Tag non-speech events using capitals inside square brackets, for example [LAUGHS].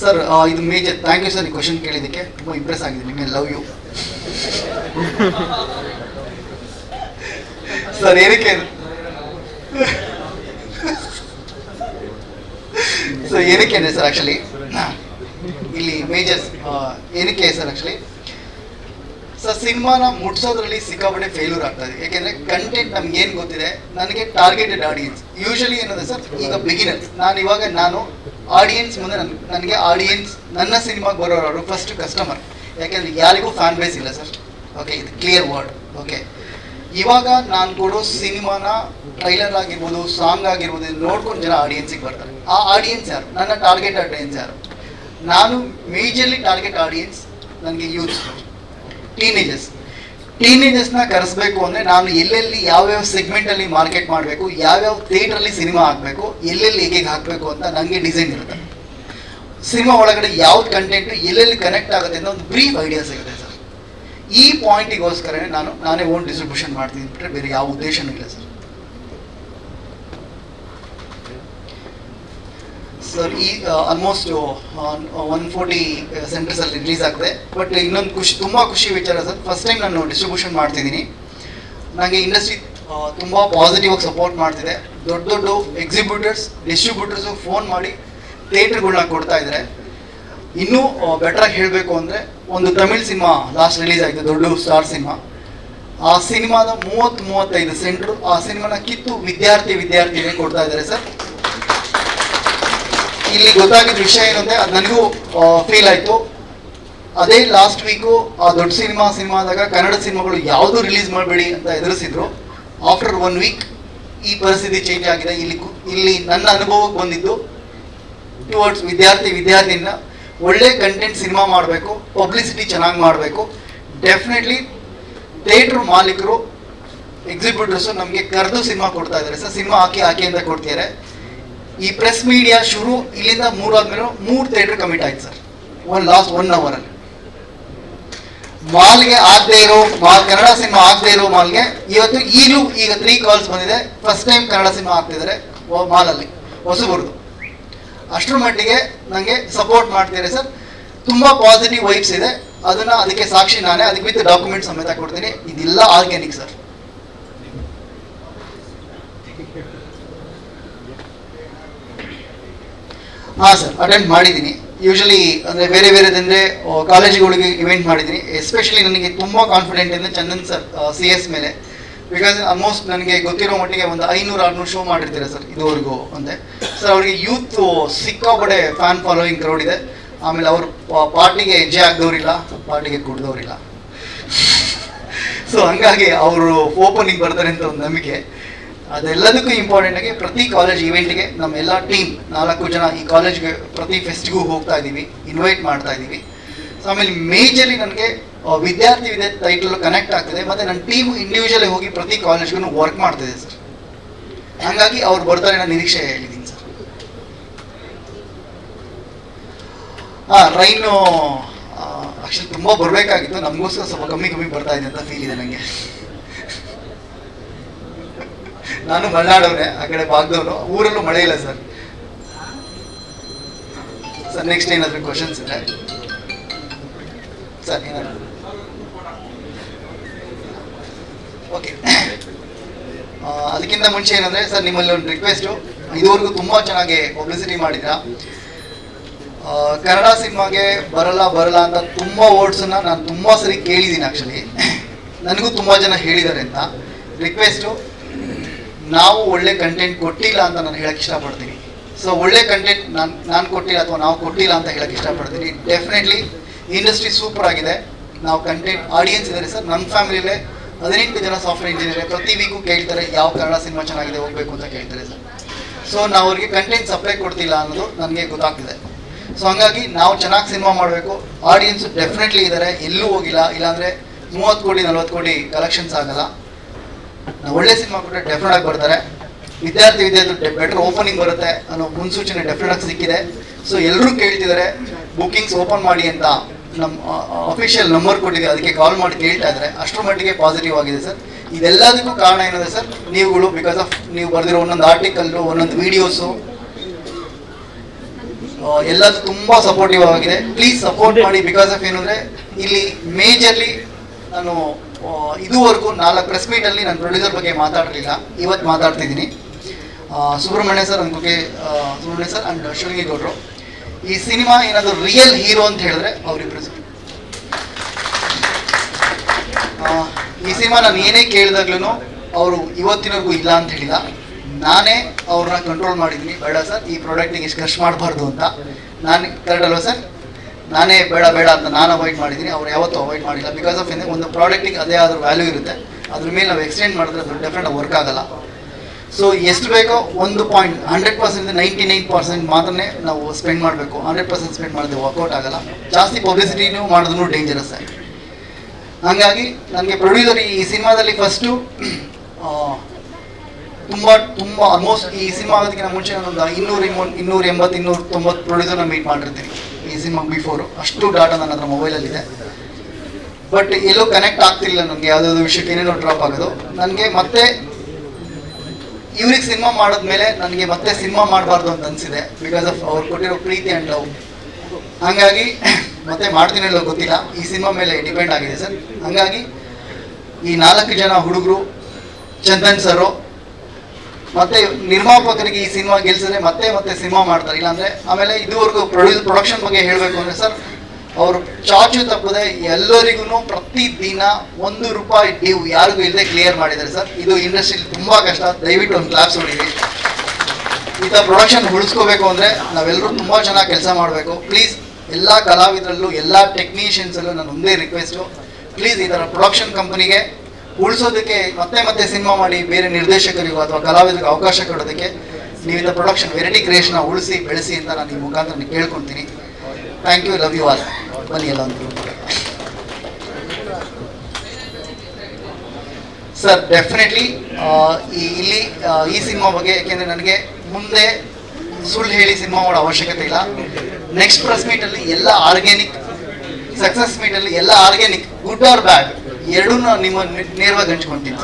Sir ಇದು major thank you sir ಈ question ಕೇಳಿದ್ದಕ್ಕೆ ತುಂಬ ಇಂಪ್ರೆಸ್ ಆಗಿದೆ. ನಿಮಗೆ ಲವ್ ಯು ಸರ್ ಏನಕ್ಕೆ? ಸರ್ ಏನಕ್ಕೆ ಸರ್ ಆ್ಯಕ್ಚುಲಿ ಇಲ್ಲಿ ಮೇಜರ್ ಏನಕ್ಕೆ ಸರ್ ಆ್ಯಕ್ಚುಲಿ ಸರ್, ಸಿನಿಮಾನ ಮುಟ್ಸೋದ್ರಲ್ಲಿ ಸಿಕ್ಕಾಪಟ್ಟೆ ಫೇಲ್ಯೂರ್ ಆಗ್ತದೆ ಯಾಕೆಂದ್ರೆ ಕಂಟೆಂಟ್ ನಮ್ಗೆ ಏನು ಗೊತ್ತಿದೆ? ನನಗೆ ಟಾರ್ಗೆಟೆಡ್ ಆಡಿಯನ್ಸ್ ಯೂಶಲಿ ಏನಿದೆ ಸರ್, ಈಗ ಬಿಗಿನರ್ಸ್ ನಾನು ಇವಾಗ ನಾನು ಆಡಿಯನ್ಸ್ ಮುಂದೆ ನನ್, ನನಗೆ ಆಡಿಯನ್ಸ್ ನನ್ನ ಸಿನಿಮಾಗೆ ಬರೋರು ಫಸ್ಟ್ ಕಸ್ಟಮರ್ ಯಾಕೆಂದ್ರೆ ಯಾರಿಗೂ ಫ್ಯಾನ್ ಬೇಸ್ ಇಲ್ಲ ಸರ್. ಓಕೆ ಇದು ಕ್ಲಿಯರ್ ವರ್ಡ್ ಓಕೆ ಇವಾಗ ನಾನು ಕೊಡೋ ಸಿನಿಮಾನ ಟ್ರೈಲರ್ ಆಗಿರ್ಬೋದು ಸಾಂಗ್ ಆಗಿರ್ಬೋದು ನೋಡ್ಕೊಂಡು ಜನ ಆಡಿಯನ್ಸಿಗೆ ಬರ್ತಾರೆ. ಆ ಆಡಿಯನ್ಸ್ ಯಾರು? ನನ್ನ ಟಾರ್ಗೆಟ್ ಆಡಿಯನ್ಸ್ ಯಾರು? ನಾನು ಮೇಜರ್ಲಿ ಟಾರ್ಗೆಟ್ ಆಡಿಯನ್ಸ್ ನನಗೆ ಯೂತ್ಸ್ ಟೀನೇಜರ್ಸ್ ಟೀನೇಜರ್ಸ್ನ ಕರೆಸ್ಬೇಕು ಅಂದರೆ ನಾನು ಎಲ್ಲೆಲ್ಲಿ ಯಾವ್ಯಾವ ಸೆಗ್ಮೆಂಟಲ್ಲಿ ಮಾರ್ಕೆಟ್ ಮಾಡಬೇಕು, ಯಾವ್ಯಾವ ಥಿಯೇಟ್ರಲ್ಲಿ ಸಿನಿಮಾ ಹಾಕಬೇಕು, ಎಲ್ಲೆಲ್ಲಿ ಹೇಗೆ ಹಾಕಬೇಕು ಅಂತ ನನಗೆ ಡಿಸೈನ್ ಇರುತ್ತೆ. ಸಿನಿಮಾ ಒಳಗಡೆ ಯಾವ್ದು ಕಂಟೆಂಟು ಎಲ್ಲೆಲ್ಲಿ ಕನೆಕ್ಟ್ ಆಗುತ್ತೆ ಅಂತ ಒಂದು ಬ್ರೀಫ್ ಐಡಿಯಾ ಸಿಗುತ್ತೆ ಸರ್. ಈ ಪಾಯಿಂಟಿಗೋಸ್ಕರನೇ ನಾನು ನಾನೇ ಓನ್ ಡಿಸ್ಟ್ರಿಬ್ಯೂಷನ್ ಮಾಡ್ತೀನಿ ಬಿಟ್ಟರೆ ಬೇರೆ ಯಾವ ಉದ್ದೇಶನೂ ಇಲ್ಲ ಸರ್. ಸರ್, ಈ ಆಲ್ಮೋಸ್ಟ್ ಒನ್ ಫೋರ್ಟಿ ಸೆಂಟರ್ಸಲ್ಲಿ ರಿಲೀಸ್ ಆಗಿದೆ ಬಟ್ ಇನ್ನೊಂದು ಖುಷಿ, ತುಂಬ ಖುಷಿ ವಿಚಾರ ಸರ್. ಫಸ್ಟ್ ಟೈಮ್ ನಾನು ಡಿಸ್ಟ್ರಿಬ್ಯೂಷನ್ ಮಾಡ್ತಿದ್ದೀನಿ. ನನಗೆ ಇಂಡಸ್ಟ್ರಿ ತುಂಬ ಪಾಸಿಟಿವ್ ಆಗಿ ಸಪೋರ್ಟ್ ಮಾಡ್ತಿದೆ. ದೊಡ್ಡ ದೊಡ್ಡ ಎಕ್ಸಿಬ್ಯೂಟರ್ಸ್ ಡಿಸ್ಟ್ರಿಬ್ಯೂಟರ್ಸ್ ಫೋನ್ ಮಾಡಿ ಥಿಯೇಟ್ರ್ಗಳನ್ನ ಕೊಡ್ತಾ ಇದ್ದಾರೆ ಇನ್ನೂ ಬೆಟರಾಗಿ ಹೇಳಬೇಕು ಅಂದರೆ ಒಂದು ತಮಿಳ್ ಸಿನಿಮಾ ಲಾಸ್ಟ್ ರಿಲೀಸ್ ಆಯಿತು, ದೊಡ್ಡ ಸ್ಟಾರ್ ಸಿನಿಮಾ. ಆ ಸಿನಿಮಾದ ಮೂವತ್ತು ಮೂವತ್ತೈದು ಸೆಂಟ್ರು ಆ ಸಿನಿಮಾನ ಕಿತ್ತು ವಿದ್ಯಾರ್ಥಿ ವಿದ್ಯಾರ್ಥಿನೇ ಕೊಡ್ತಾ ಇದ್ದಾರೆ ಸರ್. ಇಲ್ಲಿ ಗೊತ್ತಾಗಿದ್ದ ವಿಷಯ ಏನಂದ್ರೆ ಅದು ನನಗೂ ಫೀಲ್ ಆಯಿತು. ಅದೇ ಲಾಸ್ಟ್ ವೀಕು ಆ ದೊಡ್ಡ ಸಿನಿಮಾ ಸಿನಿಮಾದಾಗ ಕನ್ನಡ ಸಿನಿಮಾಗಳು ಯಾವುದೂ ರಿಲೀಸ್ ಮಾಡಬೇಡಿ ಅಂತ ಎದುರಿಸಿದ್ರು. ಆಫ್ಟರ್ ಒನ್ ವೀಕ್ ಈ ಪರಿಸ್ಥಿತಿ ಚೇಂಜ್ ಆಗಿದೆ. ಇಲ್ಲಿ ಇಲ್ಲಿ ನನ್ನ ಅನುಭವಕ್ಕೆ ಬಂದಿದ್ದು ಟುವರ್ಡ್ಸ್ ವಿದ್ಯಾರ್ಥಿ ವಿದ್ಯಾರ್ಥಿನ ಒಳ್ಳೆ ಕಂಟೆಂಟ್ ಸಿನಿಮಾ ಮಾಡಬೇಕು ಪಬ್ಲಿಸಿಟಿ ಚೆನ್ನಾಗಿ ಮಾಡಬೇಕು. ಡೆಫಿನೆಟ್ಲಿ ಥಿಯೇಟ್ರ್ ಮಾಲೀಕರು ಎಕ್ಸಿಬ್ಯೂಟರ್ಸು ನಮಗೆ ಕರೆದು ಸಿನಿಮಾ ಕೊಡ್ತಾ ಇದ್ದಾರೆ. ಸರ್, ಸಿನಿಮಾ ಹಾಕಿ ಹಾಕಿ ಅಂತ ಕೊಡ್ತಿದ್ದಾರೆ. ಈ ಪ್ರೆಸ್ ಮೀಡಿಯಾ ಶುರು ಇಲ್ಲಿಂದ ಮೂರು ಆದ್ಮೇಲೆ ಮೂರು ಥಿಯೇಟರ್ ಕಮಿಟ್ ಆಯ್ತು ಸರ್ ಒನ್ ಲಾಸ್ಟ್ ಒನ್ ಅವರಲ್ಲಿ ಮಾಲ್ಗೆ ಆಗದೆ ಇರೋ ಮಾಲ್, ಕನ್ನಡ ಸಿನಿಮಾ ಆಗದೆ ಇರೋ ಮಾಲ್ಗೆ ಇವತ್ತು ಈಗಲೂ ಈಗ ತ್ರೀ ಕಾಲ್ಸ್ ಬಂದಿದೆ. ಫಸ್ಟ್ ಟೈಮ್ ಕನ್ನಡ ಸಿನಿಮಾ ಆಗ್ತಿದ್ದಾರೆ ಮಾಲಲ್ಲಿ, ಹೊಸಬರ್ದು. ಅಷ್ಟರ ಮಟ್ಟಿಗೆ ನನಗೆ ಸಪೋರ್ಟ್ ಮಾಡ್ತಿದ್ದಾರೆ ಸರ್ ತುಂಬ ಪಾಸಿಟಿವ್ ವೈಬ್ಸ್ ಇದೆ. ಅದನ್ನ ಅದಕ್ಕೆ ಸಾಕ್ಷಿ ನಾನೇ. ಅದಕ್ಕೆ ವಿತ್ ಡಾಕ್ಯುಮೆಂಟ್ ಸಮೇತ ಕೊಡ್ತೀನಿ. ಇದೆಲ್ಲ ಆರ್ಗ್ಯಾನಿಕ್ ಸರ್ ಹಾಂ ಸರ್ ಅಟೆಂಡ್ ಮಾಡಿದ್ದೀನಿ. ಯೂಶಲಿ ಅಂದರೆ ಬೇರೆ ಬೇರೆದಂದರೆ ಕಾಲೇಜುಗಳಿಗೆ ಇವೆಂಟ್ ಮಾಡಿದ್ದೀನಿ. ಎಸ್ಪೆಷಲಿ ನನಗೆ ತುಂಬ ಕಾನ್ಫಿಡೆಂಟ್ ಅಂದರೆ ಚಂದನ್ ಸರ್ ಸಿ ಎಸ್ ಮೇಲೆ. ಬಿಕಾಸ್ ಆಲ್ಮೋಸ್ಟ್ ನನಗೆ ಗೊತ್ತಿರೋ ಮಟ್ಟಿಗೆ ಒಂದು ಐನೂರು, ಆರುನೂರು ಶೋ ಮಾಡಿರ್ತೀರ ಸರ್ ಇದುವರೆಗೂ ಅಂದೆ ಸರ್ ಅವರಿಗೆ ಯೂತ್ ಸಿಕ್ಕಾಪಡೆ ಫ್ಯಾನ್ ಫಾಲೋಯಿಂಗ್ ಕ್ರೌಡ್ ಇದೆ. ಆಮೇಲೆ ಅವರು ಪಾರ್ಟಿಗೆ ಹೆಜ್ಜೆ ಆಗ್ದವ್ರಿಲ್ಲ ಪಾರ್ಟಿಗೆ ಕುಡ್ದವ್ರಿಲ್ಲ. ಸೊ ಹಂಗಾಗಿ ಅವರು ಓಪನಿಂಗ್ ಬರ್ತಾರೆ ಅಂತ ಒಂದು ನಂಬಿಕೆ. ಅದೆಲ್ಲದಕ್ಕೂ ಇಂಪಾರ್ಟೆಂಟ್ ಆಗಿ ಪ್ರತಿ ಕಾಲೇಜ್ ಇವೆಂಟ್ಗೆ ನಮ್ಮ ಎಲ್ಲ ಟೀಮ್ ನಾಲ್ಕು ಜನ ಈ ಕಾಲೇಜ್ಗೆ ಪ್ರತಿ ಫೆಸ್ಟ್ಗೂ ಹೋಗ್ತಾ ಇದ್ದೀವಿ ಇನ್ವೈಟ್ ಮಾಡ್ತಾ ಇದ್ದೀವಿ. ಸೊ ಆಮೇಲೆ ಮೇಜರ್ಲಿ ನನಗೆ ವಿದ್ಯಾರ್ಥಿ ವಿದ್ಯಾರ್ಥಿ ಟೈಟಲ್ ಕನೆಕ್ಟ್ ಆಗ್ತದೆ, ಮತ್ತು ನನ್ನ ಟೀಮ್ ಇಂಡಿವಿಜುವಲಿ ಹೋಗಿ ಪ್ರತಿ ಕಾಲೇಜ್ಗೂ ವರ್ಕ್ ಮಾಡ್ತಿದೆ ಸರ್ ಹಂಗಾಗಿ ಅವ್ರು ಬರ್ತಾರೆ ನಾನು ನಿರೀಕ್ಷೆ ಹೇಳಿದ್ದೀನಿ ಸರ್ ಹಾಂ ರೈನು ಆಕ್ಚುಲಿ ತುಂಬ ಬರಬೇಕಾಗಿತ್ತು, ನಮಗೋಸ್ಕರ ಸ್ವಲ್ಪ ಕಮ್ಮಿ ಕಮ್ಮಿ ಬರ್ತಾ ಇದೆ ಅಂತ ಫೀಲ್ ಇದೆ ನನಗೆ ನಾನು ಮಲೆನಾಡವ್ರೆ ಆ ಕಡೆ ಬಾಗ್ದವ್ರು ಊರಲ್ಲೂ ಮಳೆ ಇಲ್ಲ ಸರ್. ಸರ್ ನೆಕ್ಸ್ಟ್ ಏನಾದರೂ ಕ್ವಶನ್ಸ್ ಇದೆ ಸರ್ ಓಕೆ ಅದಕ್ಕಿಂತ ಮುಂಚೆ ಏನಂದ್ರೆ, ಸರ್, ನಿಮ್ಮಲ್ಲಿ ಒಂದು ರಿಕ್ವೆಸ್ಟು ಇದುವರೆಗೂ ತುಂಬ ಚೆನ್ನಾಗಿ ಪಬ್ಲಿಸಿಟಿ ಮಾಡಿದ್ರ ಕನ್ನಡ ಸಿನಿಮಾಗೆ ಬರಲ್ಲ ಬರಲ್ಲ ಅಂತ ತುಂಬ ವರ್ಡ್ಸನ್ನ ನಾನು ತುಂಬ ಸರಿ ಕೇಳಿದ್ದೀನಿ ಆ್ಯಕ್ಚುಲಿ ನನಗೂ ತುಂಬ ಜನ ಹೇಳಿದ್ದಾರೆ ಅಂತ. ರಿಕ್ವೆಸ್ಟು ನಾವು ಒಳ್ಳೆ ಕಂಟೆಂಟ್ ಕೊಟ್ಟಿಲ್ಲ ಅಂತ ನಾನು ಹೇಳಕ್ಕೆ ಇಷ್ಟಪಡ್ತೀನಿ. ಸೊ ಒಳ್ಳೆ ಕಂಟೆಂಟ್ ನಾನು ನಾನು ಕೊಟ್ಟಿಲ್ಲ ಅಥವಾ ನಾವು ಕೊಟ್ಟಿಲ್ಲ ಅಂತ ಹೇಳಕ್ಕೆ ಇಷ್ಟಪಡ್ತೀನಿ. ಡೆಫಿನೆಟ್ಲಿ ಇಂಡಸ್ಟ್ರಿ ಸೂಪರ್ ಆಗಿದೆ. ನಾವು ಕಂಟೆಂಟ್ ಆಡಿಯನ್ಸ್ ಇದ್ದಾರೆ ಸರ್. ನನ್ನ ಫ್ಯಾಮಿಲಿಲೇ ಹದಿನೆಂಟು ಜನ ಸಾಫ್ಟ್ವೇರ್ ಇಂಜಿನಿಯರ್ ಪ್ರತಿ ವೀಕು ಕೇಳ್ತಾರೆ, ಯಾವ ಕನ್ನಡ ಸಿನಿಮಾ ಚೆನ್ನಾಗಿದೆ, ಹೋಗ್ಬೇಕು ಅಂತ ಕೇಳ್ತಾರೆ ಸರ್. ಸೊ ನಾವು ಅವ್ರಿಗೆ ಕಂಟೆಂಟ್ ಸಪ್ಲೈ ಕೊಡ್ತಿಲ್ಲ ಅನ್ನೋದು ನನಗೆ ಗೊತ್ತಾಗ್ತಿದೆ. ಸೊ ಹಂಗಾಗಿ ನಾವು ಚೆನ್ನಾಗಿ ಸಿನಿಮಾ ಮಾಡಬೇಕು. ಆಡಿಯನ್ಸ್ ಡೆಫಿನೆಟ್ಲಿ ಇದ್ದಾರೆ. ಎಲ್ಲೂ ಹೋಗಿಲ್ಲ. ಇಲ್ಲಾಂದರೆ ಮೂವತ್ತು ಕೋಟಿ, ನಲ್ವತ್ತು ಕೋಟಿ ಕಲೆಕ್ಷನ್ಸ್ ಆಗಲ್ಲ. ಒಳ್ಳೆ ಸಿನಿಮಾ ಕೊಟ್ಟರೆ ಡೆಫಿನೆಟ್ ಆಗಿ ಬರ್ತಾರೆ. ವಿದ್ಯಾರ್ಥಿ ವಿದ್ಯಾರ್ಥಿ ಬೆಟರ್ ಓಪನಿಂಗ್ ಬರುತ್ತೆ ಅನ್ನೋ ಮುನ್ಸೂಚನೆ ಡೆಫಿನೆಟ್ ಆಗಿ ಸಿಕ್ಕಿದೆ. ಸೊ ಎಲ್ಲರೂ ಕೇಳ್ತಿದ್ದಾರೆ ಬುಕಿಂಗ್ಸ್ ಓಪನ್ ಮಾಡಿ ಅಂತ ನಮ್ಮ ಅಫಿಷಿಯಲ್ ನಂಬರ್ ಕೊಟ್ಟಿದೆ. ಅದಕ್ಕೆ ಕಾಲ್ ಮಾಡಿ ಕೇಳ್ತಾ ಇದ್ದಾರೆ ಅಷ್ಟರ ಮಟ್ಟಿಗೆ ಪಾಸಿಟಿವ್ ಆಗಿದೆ ಸರ್. ಇದೆಲ್ಲದಕ್ಕೂ ಕಾರಣ ಏನಿದೆ ಸರ್ ನೀವುಗಳು ಬಿಕಾಸ್ ಆಫ್ ನೀವು ಬರೆದಿರೋ ಒಂದೊಂದು ಆರ್ಟಿಕಲ್ಲು ಒಂದೊಂದು ವಿಡಿಯೋಸು ಎಲ್ಲದೂ ತುಂಬ ಸಪೋರ್ಟಿವ್ ಆಗಿದೆ. ಪ್ಲೀಸ್ ಸಪೋರ್ಟ್ ಮಾಡಿ ಬಿಕಾಸ್ ಆಫ್ ಏನಂದ್ರೆ ಇಲ್ಲಿ ಮೇಜರ್ಲಿ ನಾನು ಇದುವರೆಗೂ ನಾಲ್ಕು ಪ್ರೆಸ್ ಮೀಟಲ್ಲಿ ನಾನು ಪ್ರೊಡ್ಯೂಸರ್ ಬಗ್ಗೆ ಮಾತಾಡಲಿಲ್ಲ. ಇವತ್ತು ಮಾತಾಡ್ತಿದ್ದೀನಿ ಸುಬ್ರಹ್ಮಣ್ಯ ಸರ್ ನನ್ನ ಬಗ್ಗೆ ಸುಬ್ರಹ್ಮಣ್ಯ ಸರ್ ಅಂಡ್ ಶಿವಲಿಂಗಿ ಗೌಡ್ರು. ಈ ಸಿನಿಮಾ ಏನಾದರೂ ರಿಯಲ್ ಹೀರೋ ಅಂತ ಹೇಳಿದ್ರೆ ಅವರಿಬ್ಬರು ಈ ಸಿನಿಮಾ ನಾನು ಏನೇ ಕೇಳಿದಾಗ್ಲೂ ಅವರು ಇವತ್ತಿನವರೆಗೂ ಇಲ್ಲ ಅಂತ ಹೇಳಿಲ್ಲ. ನಾನೇ ಅವ್ರನ್ನ ಕಂಟ್ರೋಲ್ ಮಾಡಿದ್ದೀನಿ. ಬೇಡ ಸರ್ ಈ ಪ್ರಾಡಕ್ಟಿಗೆ ಇಷ್ಟು ಖರ್ಚು ಮಾಡಬಾರ್ದು ಅಂತ. ನಾನು ಕರೆಕ್ಟ್ ಸರ್ ನಾನೇ ಬೇಡ ಬೇಡ ಅಂತ ನಾನು ಅವಾಯ್ಡ್ ಮಾಡಿದ್ದೀನಿ, ಅವ್ರು ಯಾವತ್ತೂ ಅವಾಯ್ಡ್ ಮಾಡಿಲ್ಲ. ಬಿಕಾಸ್ ಆಫ್ ಒಂದು ಪ್ರಾಡಕ್ಟಿಗೆ ಅದೇ ಆದರೂ ವ್ಯಾಲ್ಯೂ ಇರುತ್ತೆ. ಅದ್ರ ಮೇಲೆ ನಾವು ಎಕ್ಸ್ಟೆಂಡ್ ಮಾಡಿದ್ರೆ ಅದು ಡೆಫಿನೆಟ್ ವರ್ಕ್ ಆಗಲ್ಲ. ಸೊ ಎಷ್ಟು ಬೇಕೋ ಒಂದು point hundred percent ninety nine percent ಮಾತ್ರನೇ ನಾವು ಸ್ಪೆಂಡ್ ಮಾಡಬೇಕು. ಹಂಡ್ರೆಡ್ ಪರ್ಸೆಂಟ್ ಸ್ಪೆಂಡ್ ಮಾಡಿದ್ರೆ ವರ್ಕೌಟ್ ಆಗಲ್ಲ. ಜಾಸ್ತಿ ಪಬ್ಲಿಸಿಟಿನೂ ಮಾಡಿದ್ರು ಡೇಂಜರಸ್ ಆಗಿ. ಹಂಗಾಗಿ ನನಗೆ ಪ್ರೊಡ್ಯೂಸರ್ ಈ ಸಿನಿಮಾದಲ್ಲಿ ಫಸ್ಟು ತುಂಬ ತುಂಬ ಆಲ್ಮೋಸ್ಟ್ ಈ ಸಿನಿಮಾ ಆಗೋದಕ್ಕಿಂತ ಮುಂಚೆ ನಾನೊಂದು ಇನ್ನೂರ ಇನ್ನೂರ ಎಂಬತ್ತು, ಇನ್ನೂರ ತೊಂಬತ್ತು ಪ್ರೊಡ್ಯೂಸರ್ನ ಮೀಟ್ ಮಾಡಿರ್ತೀನಿ. ಈ ಸಿನಿಮಾ ಬಿಫೋರ್ ಅಷ್ಟು ಡಾಟಾ ನನ್ನ ಹತ್ರ ಮೊಬೈಲಲ್ಲಿದೆ ಬಟ್ ಎಲ್ಲೂ ಕನೆಕ್ಟ್ ಆಗ್ತಿಲ್ಲ ನನಗೆ ಯಾವುದಾದ್ರು ವಿಷಯಕ್ಕೆ ಏನೇನೋ ಡ್ರಾಪ್ ಆಗೋದು. ನನಗೆ ಮತ್ತೆ ಇವ್ರಿಗೆ ಸಿನಿಮಾ ಮಾಡಿದ್ಮೇಲೆ ನನಗೆ ಮತ್ತೆ ಸಿನಿಮಾ ಮಾಡಬಾರ್ದು ಅಂತ ಅನಿಸಿದೆ. ಬಿಕಾಸ್ ಆಫ್ ಅವ್ರು ಕೊಟ್ಟಿರೋ ಪ್ರೀತಿ ಆ್ಯಂಡ್ ಲವ್ ಹಂಗಾಗಿ [LAUGHS] ಮತ್ತೆ ಮಾಡ್ತೀನಿ ಗೊತ್ತಿಲ್ಲ. ಈ ಸಿನಿಮಾ ಮೇಲೆ ಡಿಪೆಂಡ್ ಆಗಿದೆ ಸರ್. ಹಂಗಾಗಿ ಈ ನಾಲ್ಕು ಜನ ಹುಡುಗರು, ಚಂದನ್ ಸರು ಮತ್ತೆ ನಿರ್ಮಾಪಕರಿಗೆ ಈ ಸಿನಿಮಾ ಗೆಲ್ಸಿದ್ರೆ ಮತ್ತೆ ಮತ್ತೆ ಸಿನಿಮಾ ಮಾಡ್ತಾರೆ. ಇಲ್ಲಾಂದ್ರೆ ಆಮೇಲೆ ಇದುವರೆಗೂ ಪ್ರೊಡ್ಯೂಸ್ ಪ್ರೊಡಕ್ಷನ್ ಬಗ್ಗೆ ಹೇಳಬೇಕು ಅಂದ್ರೆ ಸರ್, ಅವರು ಚಾಚು ತಪ್ಪದೆ ಎಲ್ಲರಿಗೂ ಪ್ರತಿ ದಿನ ಒಂದು ರೂಪಾಯಿ ಡ್ಯೂ ಯಾರಿಗೂ ಇಲ್ಲದೆ ಕ್ಲಿಯರ್ ಮಾಡಿದ್ದಾರೆ ಸರ್, ಇದು ಇಂಡಸ್ಟ್ರಿಲಿ ತುಂಬಾ ಕಷ್ಟ. ದಯವಿಟ್ಟು ಒಂದು ಕ್ಲಾಸ್ ಹೊಡಿರಿ ಈ ಥರ ಪ್ರೊಡಕ್ಷನ್ ಉಳಿಸ್ಕೋಬೇಕು ಅಂದರೆ ನಾವೆಲ್ಲರೂ ತುಂಬ ಚೆನ್ನಾಗಿ ಕೆಲಸ ಮಾಡಬೇಕು. ಪ್ಲೀಸ್ ಎಲ್ಲ ಕಲಾವಿದರಲ್ಲೂ, ಎಲ್ಲ ಟೆಕ್ನಿಷಿಯನ್ಸಲ್ಲೂ ನಾನು ಒಂದೇ ರಿಕ್ವೆಸ್ಟು ಪ್ಲೀಸ್ ಈ ಥರ ಪ್ರೊಡಕ್ಷನ್ ಕಂಪನಿಗೆ ಉಳಿಸೋದಕ್ಕೆ ಮತ್ತೆ ಮತ್ತೆ ಸಿನಿಮಾ ಮಾಡಿ ಬೇರೆ ನಿರ್ದೇಶಕರಿಗೂ ಅಥವಾ ಕಲಾವಿದರಿಗೆ ಅವಕಾಶ ಕೊಡೋದಕ್ಕೆ ನೀವು ಇಂಥ ಪ್ರೊಡಕ್ಷನ್ ವೆರೈಟಿ ಕ್ರಿಯೇಷನ್ ಉಳಿಸಿ, ಬೆಳೆಸಿ ಅಂತ ನಾನು ಈ ಮುಖಾಂತರ ಕೇಳ್ಕೊತೀನಿ. Thank you love you all ಬನ್ನಿ ಎಲ್ಲ ಒಂದು ಸರ್ ಡೆಫಿನೆಟ್ಲಿ ಈ ಇಲ್ಲಿ ಈ ಸಿನಿಮಾ ಬಗ್ಗೆ, ಯಾಕೆಂದ್ರೆ ನನಗೆ ಮುಂದೆ ಸುಳ್ಳು ಹೇಳಿ ಸಿನಿಮಾ ಮಾಡೋ ಅವಶ್ಯಕತೆ ಇಲ್ಲ. ನೆಕ್ಸ್ಟ್ ಪ್ರೆಸ್ ಮೀಟಲ್ಲಿ ಎಲ್ಲ ಆರ್ಗ್ಯಾನಿಕ್ ಸಕ್ಸಸ್ ಮೀಟಲ್ಲಿ ಎಲ್ಲ ಆರ್ಗ್ಯಾನಿಕ್ ಗುಡ್ ಆರ್ ಬ್ಯಾಡ್ ಎರಡೂ ನಿಮ್ಮ ನೇರವಾಗಿ ಹಂಚ್ಕೊಂತೀನಿ.